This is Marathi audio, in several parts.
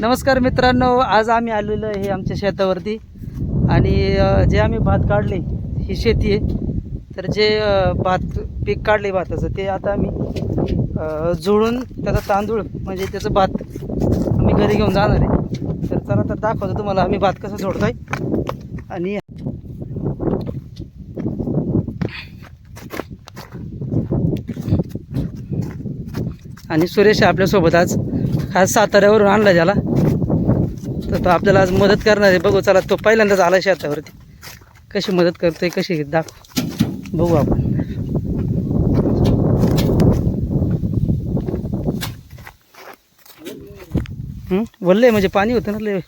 नमस्कार मित्रांनो आज आम्ही आलेलो आहे आमच्या शेतावरती. आणि जे आम्ही भात काढले ही शेती आहे. तर जे भात पीक काढले भाताचं ते आता आम्ही जुळून त्याचा तांदूळ म्हणजे त्याचं भात आम्ही घरी घेऊन जाणार आहे. तर चला तर दाखवतो तुम्हाला आम्ही भात कसं जोडतोय आणि आणि सुरेश आपल्यासोबत आज. आज साताऱ्यावरून आणला ज्याला. तर तो आपल्याला आज मदत करणार आहे. बघू चला तो पहिल्यांदाच आला शेतावरती. कशी मदत करतोय कशी दाख बघू आपण. हं? वल्ले म्हणजे पाणी होतं ना लय.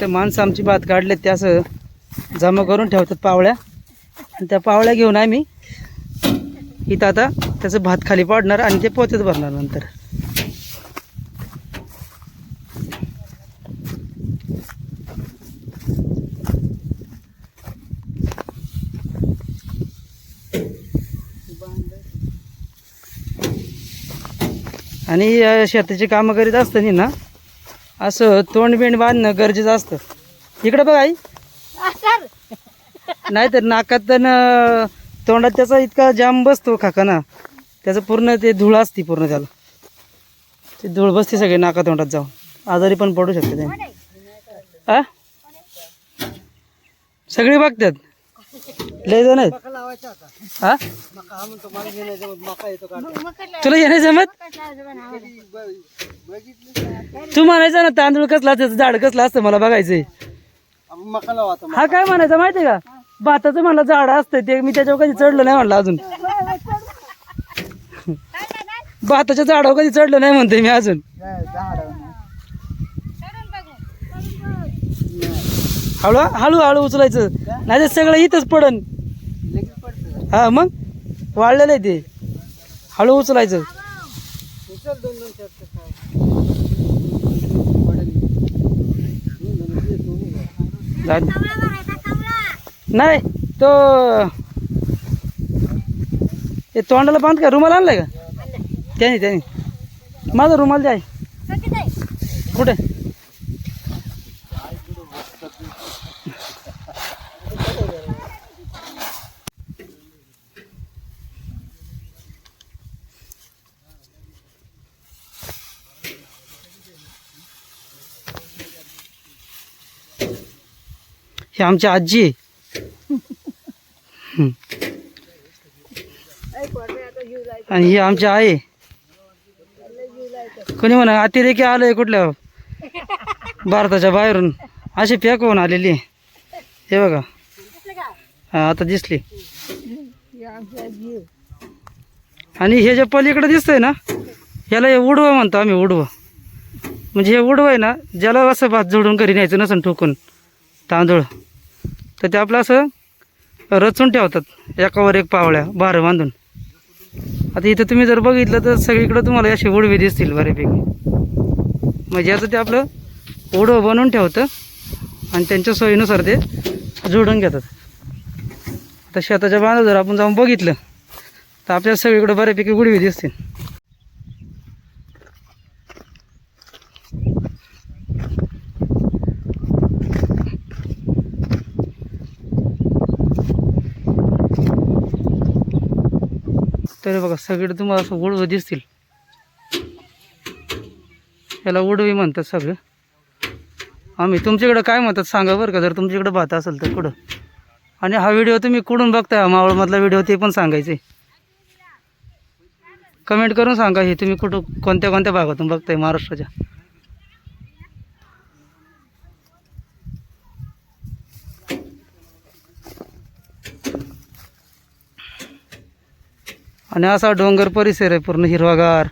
ते माणसं आमची भात काढले ते असं जमा करून ठेवतात पावळ्या. आणि त्या पावळ्या घेऊन आम्ही इथं आता त्याचं भात खाली पाडणार आणि ते पोत्यात भरणार नंतर. आणि शेताची कामं करीत असताना ना असं तोंड बिंड बांधणं गरजेचं असतं. इकडं बघ आई. नाहीतर नाकात तर तोंडात त्याचा इतका जाम बसतो खाका ना त्याचं पूर्ण ते धूळ असते पूर्ण त्याला. ते धूळ बसते सगळे नाका तोंडात जाऊन. आजारी पण पडू शकते ते. आ? सगळे बघतात. लय जण आहेत. हा? तुला येणे जमत? तू म्हणायचं ना तांदूळ कसला त्याचं झाड कसलं असतं मला बघायचंय. हा काय म्हणायचं माहितीये का? भाताचं म्हणलं झाड असतं ते मी त्याच्यावर कधी चढलो नाही म्हणलं अजून. भाताच्या झाडावर कधी चढलो नाही म्हणते मी अजून. हळू हळू हळू उचलायचं. नाही सगळं इथंच पडन. हा मग? वाढलेलं आहे ते. हळू उचलायचं. नाही तो ते तोंडाला बांध का? रुमाल आणलाय का? त्याने त्याने. माझा रुमाल द्याय कुठे? ही आमची आजी. आहे आणि ही आमची आई. कोणी म्हणा अतिरेकी आलोय कुठल्या भारताच्या बाहेरून. अशी पॅक होऊन आलेली. आहे. हे बघा. हा आता दिसली. आणि हे जे पलीकडे दिसतंय ना याला हे उडवं म्हणतो आम्ही उडवं. म्हणजे हे उडवं आहे ना ज्याला असं भात जोडून घरी न्यायचं नसून ठोकून तांदूळ. तर ते आपलं असं रचून ठेवतात एकावर एक पावळ्या बारं बांधून. आता इथं तुम्ही जर बघितलं तर सगळीकडं तुम्हाला असे उडवे दिसतील बऱ्यापैकी. म्हणजे आता ते आपलं उडवं बनवून ठेवतं आणि त्यांच्या सोयीनुसार ते जोडून घेतात. आता शेताच्या बांधा जर आपण जाऊन बघितलं तर आपल्याला सगळीकडे बऱ्यापैकी उडवी दिसतील. तर बघा सगळे तुम्हाला असं उडवं दिसतील. याला उडवी म्हणतात सगळं. आम्ही तुमच्याकडं काय म्हणतात सांगा बरं का जर तुमच्याकडं भात असेल तर कुठं? आणि हा व्हिडिओ तुम्ही कुठून बघताय? हा मावळमधला व्हिडिओ ते पण सांगायचे कमेंट करून सांगा हे तुम्ही कुठं कोणत्या कोणत्या भागातून बघताय महाराष्ट्राच्या? आणि असा डोंगर परिसर आहे पूर्ण हिरवागार.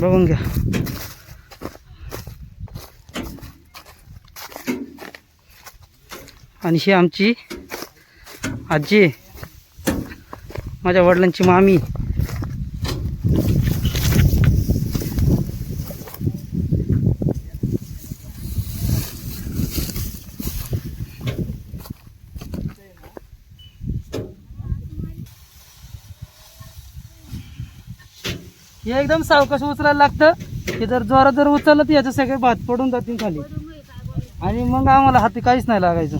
बघून घ्या. आणि ही आमची आजी माझ्या वडिलांची मामी. हे एकदम सावकाश उचलायला लागतं. हे जर जोरात जर उचललं तर याचं सगळे भात पडून जातील खाली. आणि मग आम्हाला हाती काहीच नाही लागायचं.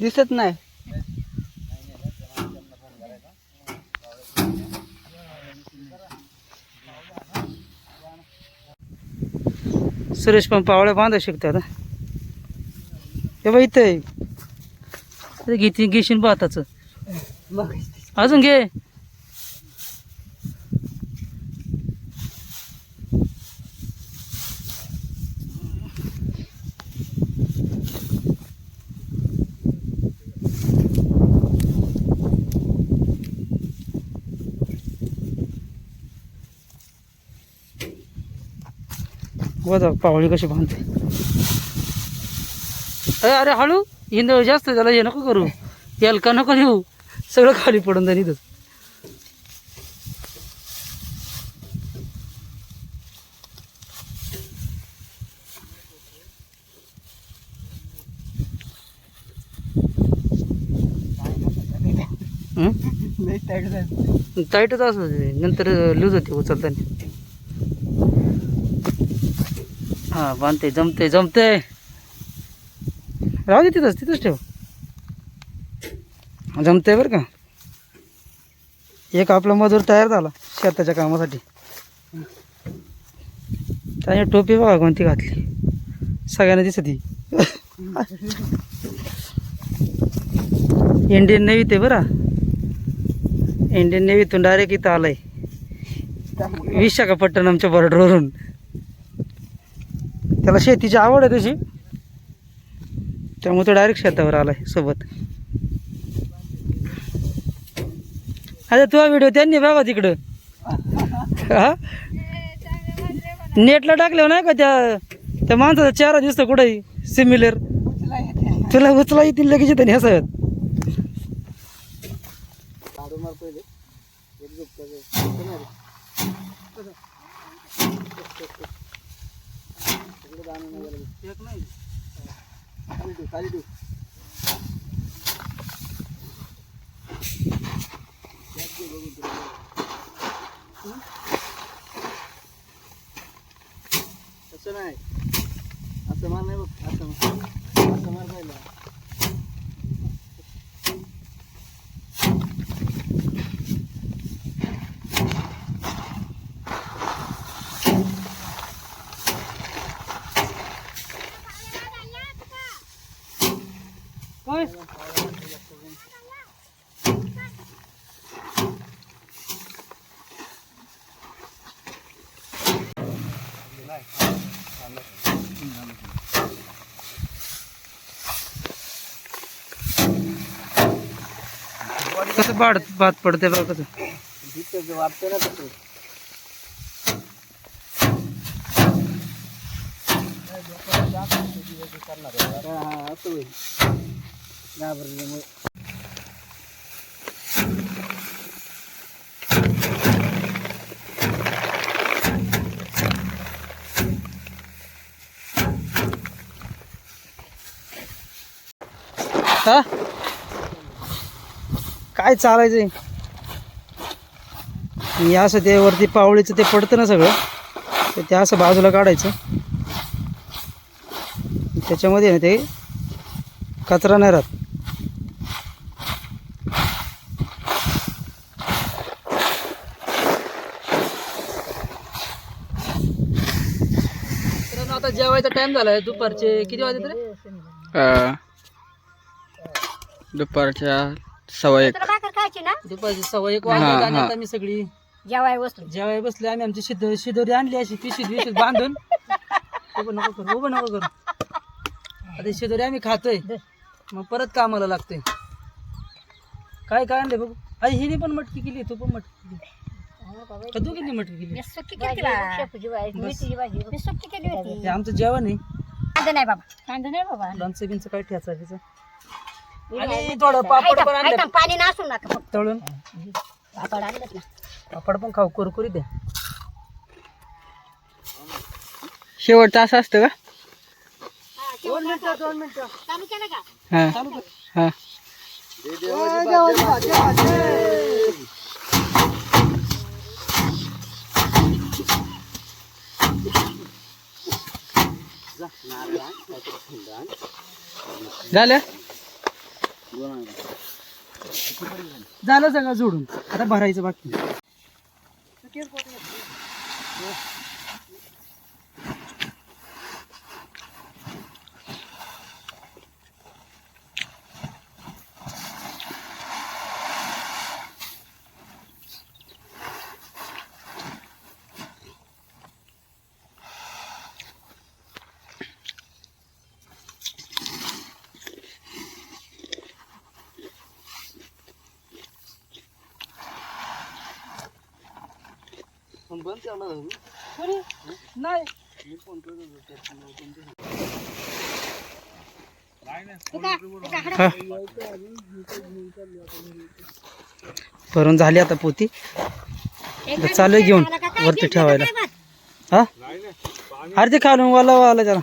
दिसत नाही. सुरेश पण पावळ्या बांधा शिकते हे बघ इथं आहे. घेतील घेशील भाताचं मग अजून घे. बघा पावळी कशी बांधते अरे अरे हळू. इंदळ जास्त त्याला हे नको करू. एलका नको देऊ? सगळं खाली पडून जाईल इथं. टाईटच असं नंतर लूज होते उचलताना. हा बांधते जमते जमते राहू दे तिथंच तिथंच ठेव. जमतंय बरं का? एक आपला मजूर तयार झाला शेताच्या कामासाठी. त्याने टोपी बघा कोणती घातली. सगळ्यांना दिसत ती इंडियन नेव्ही ते बरं. इंडियन नेव्हीतून डायरेक्ट इथं आलाय. विशाखापट्टणमच्या बॉर्डरवरून त्याला शेतीची आवड आहे तशी. त्यामुळे तो डायरेक्ट शेतावर आहे सोबत. आता तुझा व्हिडिओ त्यांनी बघा तिकडं. हा? नेटला टाकल्यावर नाही का त्या त्या माणसाचा चेहरा दिसतो कुठंही सिमिलर तुला उचला येतील लगेच येते न्यासाव्यात काढू एक नाही. रे. इकडे दाणे नाही कसं बाड भात पडते बघ कसं वाटतं ना हा हा असं होईल घाबरल्यामुळे हा? काय चालायचं आणि असं ते वरती पावळीचं ते पडतं ना सगळं तर ते असं बाजूला काढायचं. त्याच्यामध्ये ना ते कचरा नाही राहत. आता जेवायचा टाइम झालाय. दुपारचे किती वाजले तरी? दुपारच्या सव्वा एक. दुपारचे सव्वा एक वाजले हा, आणि हा. आता मी सगळी. जेवाय वस्तू जेवाय बसले आम्ही आमची शिद शिदोरी आणली अशी पिशीत विशीत बांधून. उभं नको करू उभं नको करू. आता ही शिदोरी आम्ही खातोय. मग परत कामाला लागतोय. काय काय आणले बघू? आई हिने पण मटकी केली तू पण मटकी केली. का तू किती मटकी केली? मी सुट्टी केली शेपूची भाजी मेथीची भाजी. मी सुट्टी केली होती. हे आमचं जेवण आहे. कांदा नाही बाबा. कांदा नाही बाबा. लोणचं बिंचं काय ठेचा बिचा आणि थोडं पापड पण आणलं. ऐका, पाणी नासून नका फक्त. तळून. पापड ना पापड पण खाऊ कुरकुरीत द्या शेवटचं असं असतं का? दोन मिनिटं दोन मिनिटं चालू केलं का? हा. हा. झालं? झालं सगळं जोडून. आता भरायचं बाकी. नाही भरून झाली आता पोती. चालू घेऊन वरती ठेवायला. हा? अरे ते खालून वाला वाला त्याला